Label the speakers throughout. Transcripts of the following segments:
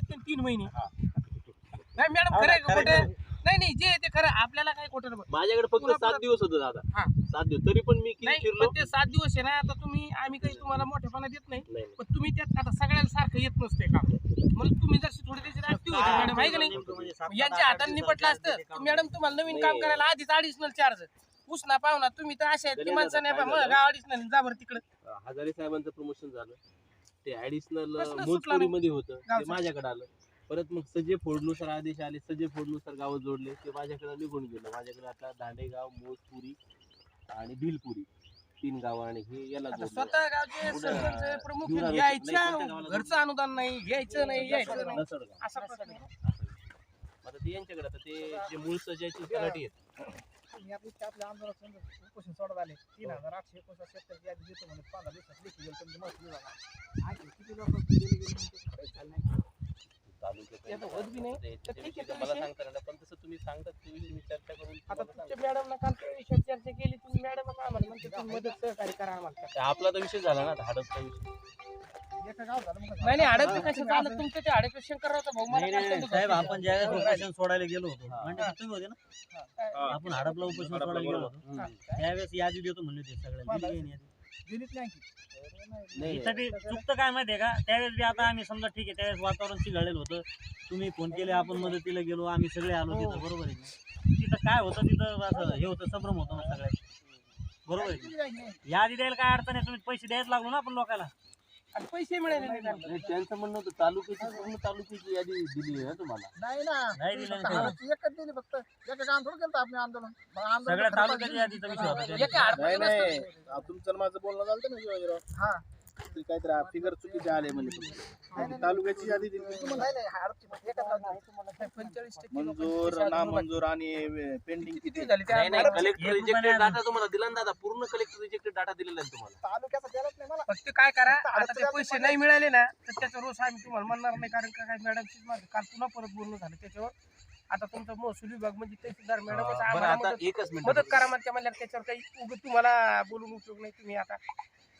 Speaker 1: लागते तीन महिने. नाही मॅडम खरं आहे का खोटं? नाही नाही जे आहे ते खरं आपल्याला काय खोटं नाही.
Speaker 2: माझ्याकडे फक्त सात दिवस होते दादा.
Speaker 1: हा.
Speaker 2: सात दिवस. तरी पण मी किती
Speaker 1: नाही
Speaker 2: फिरलो?
Speaker 1: पण ते सात दिवस आहे ना आता तुम्ही आम्ही काही तुम्हाला मोठेपणा देत नाही.
Speaker 2: नाही
Speaker 1: पण तुम्ही त्यात आता सगळ्याला सारखं येत नसते का? मग तुम्ही जर थोडी त्याची ऍक्टिव्ह होते मॅडम आहे का नाही? यांच्या हाताने निपटलं असतं. मॅडम तुम्हाला नवीन काम करायला आधीच अडिशनल चार्ज उसना पाहुणा तुम्ही तर अशा आहेत की माणसं नाही
Speaker 2: काय झालं?
Speaker 1: गाव अडिशनल जा बरं तिकडे.
Speaker 2: हजारे साहेबांचं प्रमोशन झालं. ते ऍडिशनल
Speaker 1: सुटला नाही.
Speaker 2: मध्ये होतं ते
Speaker 1: गावचं.
Speaker 2: माझ्याकडे आलं परत मग सजे फोडनुसार आदेश आले सजे फोडनुसार गाव जोडले ते माझ्याकडे निघून गेलं माझ्याकडे आता दांडेगाव मोजपुरी आणि भिलपुरी तीन गाव आणि हे याला
Speaker 1: आता
Speaker 2: जोडलं.
Speaker 1: स्वतः गावचे
Speaker 2: पुढं
Speaker 1: सरपंच प्रमुख
Speaker 2: हिवरा रोड-
Speaker 1: यायच्या
Speaker 2: नाही, कोणत्या गावाला
Speaker 1: घरचं अनुदान नाही घ्यायचं नाही यायचं नाही
Speaker 2: नसडगाव.
Speaker 1: असा प्रश्न आहे.
Speaker 2: आता ते यांच्याकडे आता ते जे मूळ सजायची तलाठी आहेत
Speaker 3: मी आपली आपल्या समजा उपोषण सोडत आले. तीन हजार आठशे एकोणसाठ शेतकरी यादी देतो म्हणे पंधरा दिवसात लेखी गेलं. तुमचं झाला. आणखी किती लोक गेले गेले म्हणजे काही चाललं नाही
Speaker 1: होत बी नाही.
Speaker 2: ते-
Speaker 1: तर ठीक आहे,
Speaker 2: त्याविषयी
Speaker 1: तो
Speaker 2: मला
Speaker 1: विषय-
Speaker 2: सांगता येणार नाही, पण तसं तुम्ही सांगता मी चर्चा करून
Speaker 1: आता
Speaker 2: तुम्हाला
Speaker 1: तुमच्या मॅडमला काल त्या विषयावर चर्चा केली तुम्ही मॅडम आम्हाला म्हणते तुम्ही मदत सहकार्य करा आम्हाला
Speaker 2: सांगतो. आपला तर विषय झाला ना हडपचा विषय
Speaker 1: नाही नाही हडप कसं झालं तुमचं ते हडप शंकर होता भाऊ मला
Speaker 4: नाही
Speaker 1: काय
Speaker 4: नाही
Speaker 1: समजत
Speaker 4: साहेब. आपण ज्यावेळेस उपोषण सोडायला गेलो होतो. म्हणजे तुम्ही होते ना आपण हडपला उपोषण सोडायला गेलो. होतो. त्यावेळेस यादी देतो म्हणले होते सगळ्यांना दिली नाही यादी.
Speaker 3: दिलीच नाही की
Speaker 2: नाही
Speaker 4: इथं बी चुकतं काय माहितीये का? त्यावेळेस बी आता आम्ही समजा ठीक आहे त्यावेळेस वातावरण चिघळलेलं होतं. तुम्ही फोन केले आपण मदतीला गेलो आम्ही सगळे आलो तिथं बरोबर आहे? तिथं काय होतं तिथं असं हे होतं संभ्रम होतं ना सगळ्यात. बरोबर आहे
Speaker 3: नाही.
Speaker 4: यादी द्यायला काय अडचण आहे? तुम्ही पैसे द्यायला लागलो ना आपण लोकांना
Speaker 1: आणि पैसे मिळाले नाही त्यांना.
Speaker 2: नाही, त्यांचं म्हणणं होतं तालुक्याची पूर्ण तालुक्याची यादी दिली आहे ना तुम्हाला
Speaker 3: नाही ना
Speaker 4: नाही दिलं
Speaker 3: फक्त
Speaker 4: नाही.
Speaker 3: हाडाची एकच दिली फक्त एका गाव थोडं केलं आपलं आंदोलन मग आंदोलन
Speaker 4: सगळ्या
Speaker 3: खरं
Speaker 4: तालुक्याची
Speaker 3: पाहिजे.
Speaker 4: यादीचा विषय होता. ते.
Speaker 1: एका हडपाचं
Speaker 5: नाही
Speaker 1: नसतं.
Speaker 5: नाही आ, तुमचं आणि माझं बोलणं झालं ना शिवाजीराव
Speaker 3: हा
Speaker 5: ते काहीतरी फिगर चुकीचे आले म्हणजे तालुक्याची यादी दिली मंजूर ना
Speaker 1: पैसे
Speaker 5: मंजूर आणि पेंडिंग
Speaker 1: किती झाले त्या
Speaker 2: नाही नाही
Speaker 1: मॅडम
Speaker 2: कलेक्टर रिजेक्टेड डाटा तुम्हाला दिला ना दादा. पूर्ण कलेक्टर रिजेक्टेड डाटा दिलेला आहे तुम्हाला.
Speaker 3: तालुक्याचा द्यायलाच नाही मला.
Speaker 1: फक्त काय करा आता ते पैसे. नाही मिळाले ना तर त्याचा रोष आम्ही तुम्हाला म्हणणार नाही कारण का काय माझं काल पुन्हा परत बोलणं झालं त्याच्यावर. आता तुमचा महसूल विभाग म्हणजे तहसीलदार मॅडम
Speaker 2: आता
Speaker 1: मदत-
Speaker 2: एकच मिनिट
Speaker 1: मदत करा म्हणते म्हणल्यावर त्याच्यावर काही उगत तुम्हाला बोलून उपयोग नाही तुम्ही आता.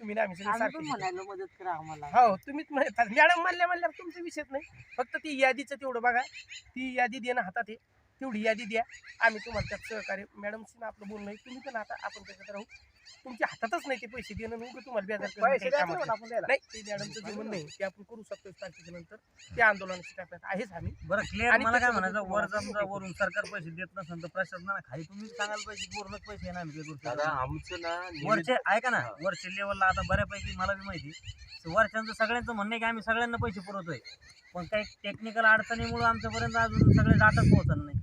Speaker 1: तुम्ही ना आम्ही सगळे सारखे
Speaker 6: मदत करा आम्हाला.
Speaker 1: हो तुम्हीच म्हणता मॅडम म्हणल्या म्हणल्यावर तुमचा विषयच नाही. फक्त ती यादीचं तेवढं बघा. ती यादी देणं हातात आहे तेवढी यादी द्या. आम्ही तुम्हाला त्यात सहकार्य मॅडमशी आपलं बोलणं आहे. तुम्ही पण आता आपण त्याच्यात राहू. तुमच्या हातातच नाही ते पैसे देणं उगं तुम्हाला बेजार करणं
Speaker 3: पैसे
Speaker 1: काही
Speaker 3: द्यायचे
Speaker 1: कामाचं
Speaker 3: म्हणून आपण द्यायला.
Speaker 1: नाही ते मॅडमचं जे म्हणणं आहे ते आपण करू शकतो तारखेच्या नंतर त्या आंदोलनाची टप्प्यात आहेच आम्ही.
Speaker 4: बरं क्लिअर
Speaker 1: आणि
Speaker 4: मला काय
Speaker 1: त्याच्यामध्ये
Speaker 4: म्हणायचं वर
Speaker 1: तुम्हाला-
Speaker 4: समजा वरून सरकार पैसे देत नसेल तर प्रशासनाला खाली तुम्ही सांगायला पाहिजे वरूनच पैसे आहे ना आम्ही काय करू
Speaker 2: दादा
Speaker 4: शकत
Speaker 2: आमचं ना
Speaker 4: नाही.
Speaker 2: निवेदन-
Speaker 4: वरचे ऐका ना वरच्या लेवलला आता बऱ्यापैकी मला बी माहिती वरच्यांचं सगळ्यांचं म्हणणं आहे की आम्ही सगळ्यांना पैसे पुरवतोय. पण काही टेक्निकल अडचणीमुळे आमच्यापर्यंत अजून सगळे डाटाच पोहोचत नाही.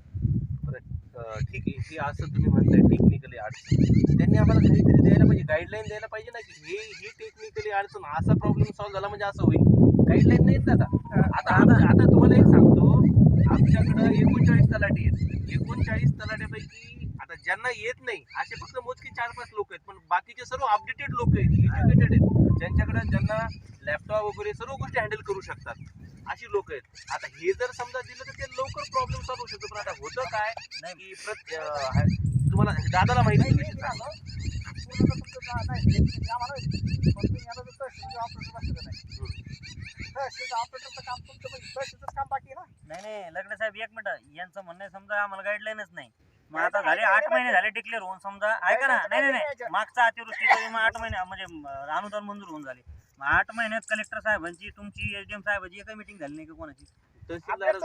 Speaker 2: ठीक आहे हे असं तुम्ही म्हणताय टेक्निकली अडचण. त्यांनी आम्हाला काहीतरी द्यायला पाहिजे गाईडलाईन द्यायला पाहिजे ना की हे ही टेक्निकली अडचण असा प्रॉब्लेम सॉल्व्ह झाला म्हणजे असं होईल. गाईडलाईन नाही दादा आता. आमच्या- आता तुम्हाला एक सांगतो आमच्याकडं एकोणचाळीस तलाठी आहेत. एकोणचाळीस तलाट्यापैकी आता ज्यांना येत नाही असे फक्त मोजके चार पाच लोक आहेत पण बाकीचे सर्व अपडेटेड लोक आहेत एज्युकेटेड आहेत. ज्यांच्याकडे ज्यांना लॅपटॉप वगैरे सर्व गोष्टी हँडल करू शकतात. अशी लोक आहेत आता हे जर समजा दिलं तर ते लवकर प्रॉब्लेम सॉल्व्ह होऊ शकतो पण आता होतं काय की प्रत तुम्हाला दादाला माहिती
Speaker 3: नाही नाही तहसीलचं ऑपरेटरचं काम तुमचं म्हणजे तहसीलचंच काम बाकी आहे ना
Speaker 4: नाही नाही लग्न साहेब एक मिनिट यांचं म्हणणं आहे समजा आम्हाला गाईडलाईनच नाही मग आता झाले आठ महिने झाले डिक्लेअर होऊन समजा ऐका ना नाही नाही नाही मागचा अतिवृष्टीचा विमा आठ महिने म्हणजे अनुदान मंजूर होऊन झाले आठ महिन्यात कलेक्टर साहेबांची तुमची एसडीएम साहेबांची एकही मिटिंग झाली नाही का कोणाची?
Speaker 2: तहसीलदार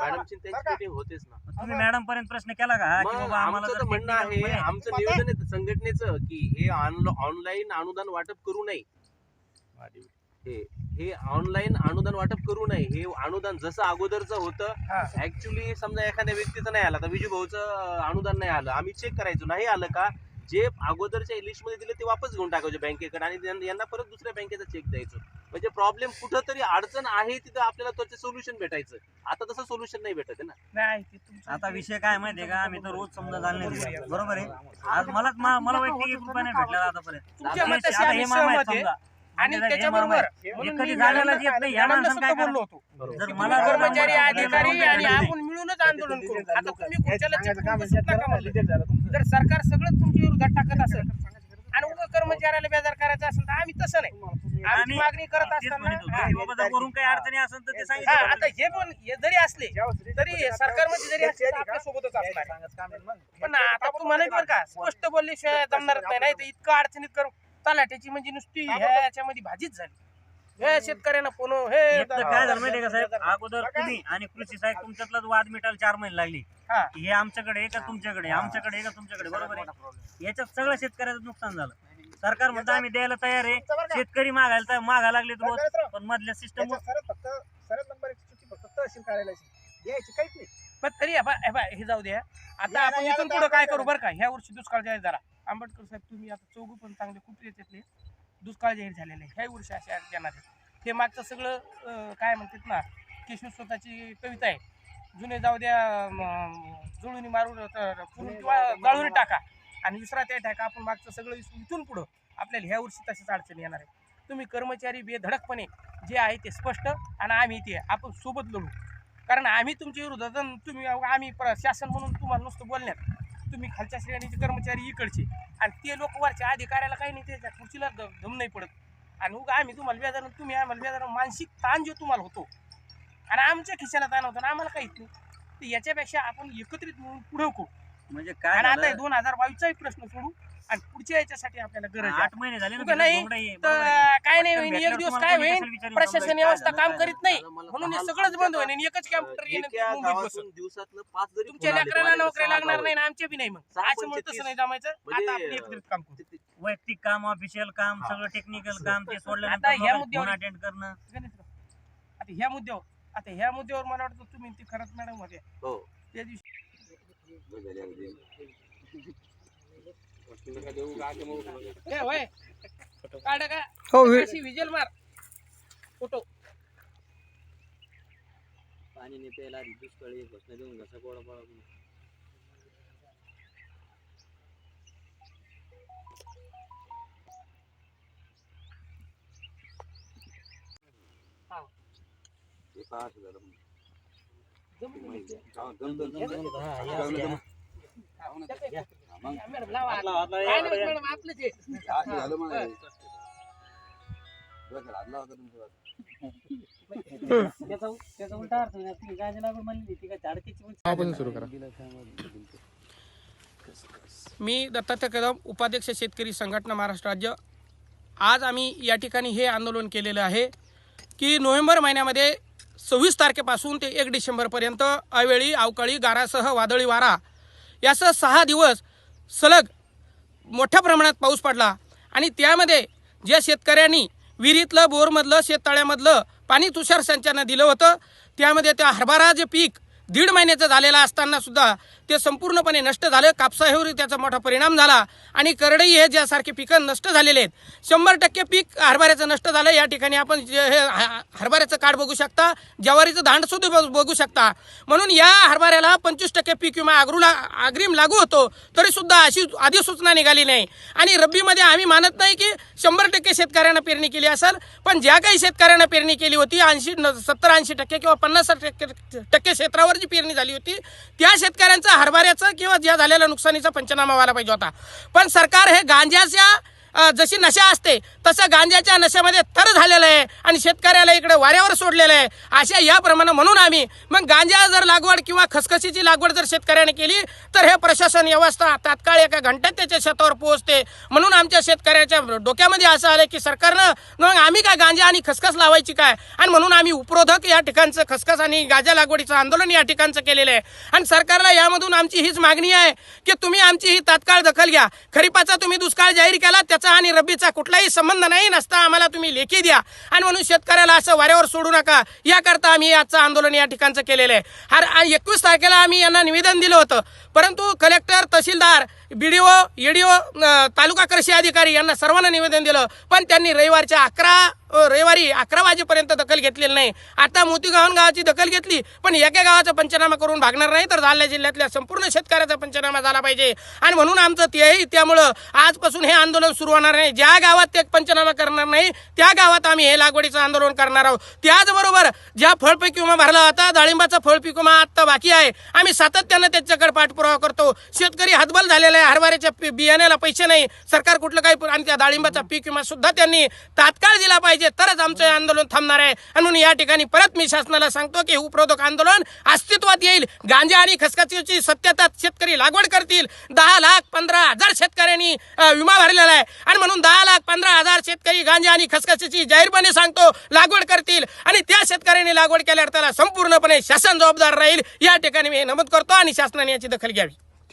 Speaker 2: मॅडमची त्यांची होतेच ना.
Speaker 4: तुम्ही मॅडम पर्यंत प्रश्न केला का? की
Speaker 2: मग
Speaker 4: बाबा आम्हाला
Speaker 2: आमचं
Speaker 4: जर
Speaker 2: तर म्हणणं
Speaker 4: technical
Speaker 2: आहे आमचं निवेदन आहे संघटनेचं की हे ऑनलाईन अनुदान वाटप करू नये. हे हे ऑनलाईन अनुदान वाटप करू नये. हे अनुदान जसं अगोदरचं होतं
Speaker 1: हा.
Speaker 2: ऍक्च्युली समजा एखाद्या व्यक्तीचं नाही आलं तर विजू भाऊचं अनुदान नाही आलं. आम्ही चेक करायचो नाही आलं का? जे अगोदरच्या लिस्टमध्ये दिले ते वापस घेऊन टाकायचे बँकेकडे आणि यांना परत दुसऱ्या बँकेचा चेक द्यायचं. म्हणजे प्रॉब्लेम कुठं तरी अडचण आहे तिथं आपल्याला त्याचं सोल्युशन भेटायचं. आता तसं सोल्युशन नाही भेटत आहे ना.
Speaker 1: नाही ते तुमचं
Speaker 4: आता विषय काय माहितीये का? आम्ही तर रोज समजा जाणले बरोबर आहे? आज मलाच मा- मला वैयक्तिक एक रुपया नाही भेटला आतापर्यंत
Speaker 1: तुमच्या
Speaker 4: आता
Speaker 1: मताशी
Speaker 4: आता
Speaker 1: आम्ही
Speaker 4: हे मामा आहेत
Speaker 1: सहमत आहे.
Speaker 4: समजा.
Speaker 1: आणि
Speaker 4: म्हणजे
Speaker 1: त्याच्याबरोबर
Speaker 4: आहेत.
Speaker 1: म्हणून मी
Speaker 4: जागाला
Speaker 1: मॅडमला-
Speaker 4: येत नाही, या माणसानं
Speaker 1: सुद्धा
Speaker 4: काय
Speaker 1: बोललो होतो.
Speaker 4: जर मला जर
Speaker 1: कर्मचारी
Speaker 4: मला-
Speaker 1: अधिकारी आणि आपण मिळूनच आंदोलन करू. आता तुम्ही
Speaker 3: सांगायचं
Speaker 1: चिपकून
Speaker 3: काम
Speaker 1: बसत नका म्हणलं. जर सरकार सगळं तुमच्या विरोधात टाकत असेल आणि उगाच कर्मचाऱ्याला बेजार करायचं असेल तर आम्ही तसं नाही.
Speaker 4: आम्ही-
Speaker 1: मागणी करत असताना. हा,
Speaker 4: वरून काही अडचणी असेल तर ते सांगितलं
Speaker 1: आता हे पण हे जरी असले तरी सरकारमध्ये जरी असले आपल्या सोबतच असणार. पण आता तुम्हाला बरं का स्पष्ट बोलल्याशिवाय जमणारच नाही नाही तर इतकं अडचणीत करून तलाट्याची म्हणजे नुसती ह्या याच्यामध्ये भाजीच झाली. हे शेतकऱ्यांना फोन हे
Speaker 4: एक तर काय झालं माहितीये का साहेब? अगोदर तुम्ही आणि कृषी साहेब तुमच्यातलाच वाद मिटायला चार महिने लागले.
Speaker 1: हा.
Speaker 4: की हे आमच्याकडे आहे का तुमच्याकडे आहे, आमच्याकडे आहे का तुमच्याकडे बरोबर आहे? याच्यात सगळं शेतकऱ्याचं नुकसान झालं. सरकार म्हणतं आम्ही द्यायला तयार आहे? शेतकरी मागायला मागा लागले रोज. पण मधल्या सिस्टम
Speaker 3: सरळ फक्त सरळ नंबरची चुकी फक्त तहसील कार्यालयाची. द्यायची काहीच नाही.
Speaker 1: पण तरी हे बा- हे बा- हे जाऊ द्या. आता
Speaker 3: या-
Speaker 1: आपण
Speaker 3: या-
Speaker 1: इथून
Speaker 3: या-
Speaker 1: पुढे काय करू बरं का? ह्या वर्षी दुष्काळ जाहीर झाला. आंबेडकर साहेब तुम्ही आता चौघ पण चांगले खूप याच्यातले दुष्काळ जाहीर झालेले ह्या वर्षी असे येणार आहेत. हे मागचं सगळं काय म्हणतात ना केशव स्वतःची कविता आहे. जुने जाऊ द्या जुळून मारून तर पुरून किंवा जाळून टाका. आणि विसरा त्या टाका आपण मागचं सगळं विसरून इथून पुढं आपल्याला ह्या वर्षी तशाच अडचणी येणार आहे. तुम्ही कर्मचारी बेधडकपणे जे आहे ते स्पष्ट आणि आम्ही ते आपण सोबत लढू. कारण आम्ही तुमच्या विरोधात तुम्ही आम्ही प्र- शासन म्हणून तुम्हाला नुसतं बोलण्यात तुम्ही खालच्या श्रेणीचे कर्मचारी इकडचे. आणि ते लोक वरच्या अधिकाऱ्याला काही नाही त्याच्या खुर्चीला दम नाही पडत. आणि उगा आम्ही तुम्हाला व्याजानं तुम्ही आम्हाला व्याजानं मानसिक ताण जो तुम्हाला होतो आणि आमच्या खिशाला ताण होतो आणि आम्हाला काहीच नाही. तर याच्यापेक्षा आपण एकत्रित मिळून पुढे करू.
Speaker 4: म्हणजे काय
Speaker 1: आणि आता दोन हजार बावीसचाही प्रश्न सोडू. आणि पुढच्या याच्यासाठी आपल्याला गरज आहे.
Speaker 4: आठ महिने झाले ना
Speaker 1: नाही,
Speaker 4: आहे, बरोबर आहे?
Speaker 1: काय नाही एक दिवस काय होईल प्रशासन व्यवस्था काम करीत नाही.
Speaker 2: आता
Speaker 1: म्हणून हे सगळंच बंद होईल आणि एकच कॅम्प्युटर येणं
Speaker 2: एका
Speaker 1: मुंबईत बसून.
Speaker 2: गावातून दिवसातनं पाच जरी
Speaker 1: तुमच्या
Speaker 2: फोन आले
Speaker 1: लेकराला नोकरी
Speaker 2: सहा
Speaker 1: लागणार नाही ना आमच्या बी नाही मग.
Speaker 2: सहा
Speaker 1: त्याच्यामुळे तसं
Speaker 2: पंचवीस.
Speaker 1: नाही जमायचं. आता
Speaker 2: म्हणजे,
Speaker 1: आपण एकत्रित काम करू.
Speaker 2: ते- ते-
Speaker 4: वैयक्तिक काम ऑफिशियल काम सगळं टेक्निकल काम ते
Speaker 1: आता
Speaker 4: सोडल्यानंतर
Speaker 1: ह्या मुद्द्यावर-
Speaker 4: अटेंड करणं.
Speaker 1: आता ह्या मुद्द्यावर आता ह्या मुद्द्यावर मला वाटतं तुम्ही ती खरंच मॅडम होते
Speaker 2: हो.
Speaker 1: त्या दिवशी ए, होय. काढा का?
Speaker 3: हो
Speaker 1: अशी विजेल मार. फोटो.
Speaker 6: पाणी नाही प्यायला दुष्काळी घोषणा देऊन घसा गोळा पडा
Speaker 1: मॅडम लावा काय नाही मॅडम आपलं जे
Speaker 6: त्याचा त्याचा उलटा अर्थ नाही. तुम्ही गांजा लागून म्हणली ती काय झाडकीची
Speaker 1: मी दत्तात्रय कदम उपाध्यक्ष शेतकरी संघटना महाराष्ट्र राज्य. आज आम्ही या ठिकाणी हे आंदोलन केलेलं आहे की नोव्हेंबर महिन्यामध्ये सव्वीस तारखेपासून ते एक डिसेंबरपर्यंत अवेळी अवकाळी गारासह वादळी वारा. यासह सहा दिवस सलग मोठ्या प्रमाणात पाऊस पडला. आणि त्यामध्ये ज्या शेतकऱ्यांनी विहिरीतलं बोरमधलं शेततळ्यामधलं पाणी तुषार सिंचनानं दिलं होतं त्यामध्ये त्या हरभरा जे पीक दीड महिन्याचं झालेलं असताना सुद्धा ते संपूर्णपणे नष्ट झालं. कापसावरही त्याचा मोठा परिणाम झाला. आणि करडई हे ज्यासारखे पिकं नष्ट झालेले आहेत. शंभर टक्के पीक हरभऱ्याचं नष्ट झालं. या ठिकाणी आपण जे हे हरभऱ्याचं काढ बघू शकता. ज्वारीचं धांड सुद्धा बघू शकता. म्हणून या हरभऱ्याला पंचवीस टक्के पीक विमा आग्रूला अग्रिम लागू होतो. तरी सुद्धा अशी अधिसूचना निघाली नाही. आणि रब्बीमध्ये आम्ही मानत नाही की शंभर टक्के शेतकऱ्यांना पेरणी केली असेल पण ज्या काही शेतकऱ्यांना पेरणी केली होती ऐंशी सत्तर ऐंशी टक्के किंवा पन्नास टक्के टक्के क्षेत्रावर जी पेरणी झाली होती त्या शेतकऱ्यांचा हरभऱ्याचं किंवा ज्या झालेल्या नुकसानीचा पंचनामा व्हायला पाहिजे होता. पण सरकार हे गांज्याच्या जशी नशा असते तसं गांजाच्या नशामध्ये थर झालेलं आहे आणि शेतकऱ्याला इकडे वाऱ्यावर सोडलेलं आहे. अशा याप्रमाणे म्हणून आम्ही मग गांजा जर लागवड किंवा खसखशीची लागवड जर शेतकऱ्याने केली तर हे प्रशासन व्यवस्था तात्काळ एका घंट्यात त्याच्या शेतावर पोहोचते. म्हणून आमच्या शेतकऱ्याच्या डोक्यामध्ये असं आलं की सरकारनं मग आम्ही काय गांजा आणि खसखस लावायची काय? आणि म्हणून आम्ही उपरोधक या ठिकाणचं खसखस आणि गांजा लागवडीचं आंदोलन या ठिकाणचं केलेलं आहे. आणि सरकारला यामधून आमची हीच मागणी आहे की तुम्ही आमची ही तात्काळ दखल घ्या. खरीपाचा तुम्ही दुष्काळ जाहीर केला त्या त्याचा आणि रब्बीचा कुठलाही संबंध नाही नसता आम्हाला तुम्ही लेखी द्या. आणि म्हणून शेतकऱ्याला असं वाऱ्यावर सोडू नका. याकरता आम्ही आजचं आंदोलन या ठिकाणचं केलेलं आहे. हर एकवीस तारखेला आम्ही यांना निवेदन दिलं होतं. परंतु कलेक्टर तहसीलदार बीडीओ एडीओ तालुका कृषी अधिकारी यांना सर्वांना निवेदन दिलं. पण त्यांनी रविवारच्या अकरा रविवारी अकरा वाजेपर्यंत दखल घेतलेली नाही. आता मोतीगावन गावाची दखल घेतली पण एका गावाचा पंचनामा करून भागणार नाही तर जालना जिल्ह्यातल्या संपूर्ण शेतकऱ्याचा पंचनामा झाला पाहिजे. आणि म्हणून आमचं तेही त्यामुळं आजपासून हे आंदोलन सुरू होणार नाही. ज्या गावात ते पंचनामा करणार नाही त्या गावात आम्ही हे लागवडीचं आंदोलन करणार आहोत. त्याचबरोबर ज्या फळपीक विमा भरला होता डाळिंबाचा फळपीक विमा आत्ता बाकी आहे. आम्ही सातत्यानं त्याच्याकडे पाठपुरावा करतो. शेतकरी हतबल झालेला आहे. आहे हरभऱ्याच्या बियाण्याला पैसे नाही. सरकार कुठलं काही आणि त्या डाळिंबाचा पीक विमा सुद्धा त्यांनी तात्काळ दिला पाहिजे. तरच आमचं हे आंदोलन थांबणार आहे. आणि म्हणून या ठिकाणी परत मी शासनाला सांगतो की उपरोधक आंदोलन अस्तित्वात येईल. गांजा आणि खसखसीची सत्यता शेतकरी लागवड करतील. दहा लाख पंधरा हजार शेतकऱ्यांनी विमा भरलेला आहे. आणि म्हणून दहा लाख पंधरा हजार शेतकरी गांजा आणि खसखसीची जाहीरपणे सांगतो लागवड करतील. आणि त्या शेतकऱ्यांनी लागवड केल्यावर त्याला संपूर्णपणे शासन जबाबदार राहील. या ठिकाणी मी हे नमूद करतो आणि शासनाने याची दखल घ्यावी.